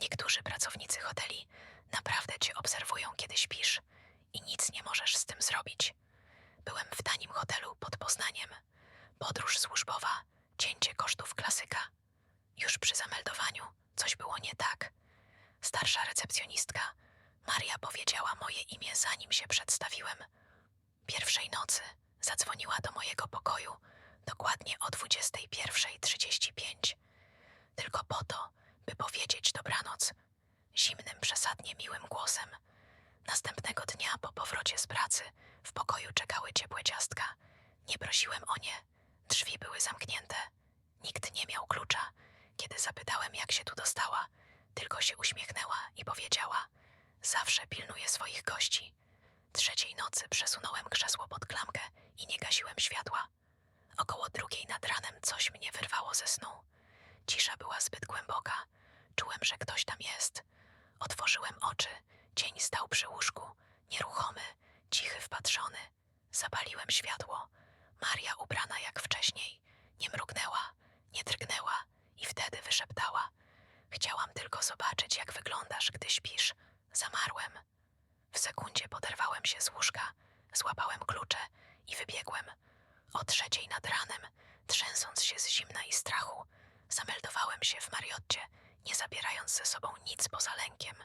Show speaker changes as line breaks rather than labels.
Niektórzy pracownicy hoteli naprawdę cię obserwują, kiedy śpisz i nic nie możesz z tym zrobić. Byłem w tanim hotelu pod Poznaniem. Podróż służbowa, cięcie kosztów klasyka. Już przy zameldowaniu coś było nie tak. Starsza recepcjonistka, Maria powiedziała moje imię zanim się przedstawiłem. Pierwszej nocy zadzwoniła do mojego pokoju dokładnie o 21.35. przesadnie miłym głosem. Następnego dnia po powrocie z pracy w pokoju czekały ciepłe ciastka. Nie prosiłem o nie. Drzwi były zamknięte. Nikt nie miał klucza. Kiedy zapytałem, jak się tu dostała, tylko się uśmiechnęła i powiedziała: Zawsze pilnuję swoich gości. Trzeciej nocy przesunąłem krzesło pod klamkę i nie gasiłem światła. Około drugiej nad ranem coś mnie wyrwało ze snu. Cisza była zbyt głęboka. Czułem, że ktoś tam jest. Cień stał przy łóżku, nieruchomy, cichy, wpatrzony. Zapaliłem światło. Maria ubrana jak wcześniej. Nie mrugnęła, nie drgnęła i wtedy wyszeptała. Chciałam tylko zobaczyć, jak wyglądasz, gdy śpisz. Zamarłem. W sekundzie poderwałem się z łóżka, złapałem klucze i wybiegłem. O trzeciej nad ranem, trzęsąc się z zimna i strachu, zameldowałem się w Mariotcie, nie zabierając ze sobą nic poza lękiem.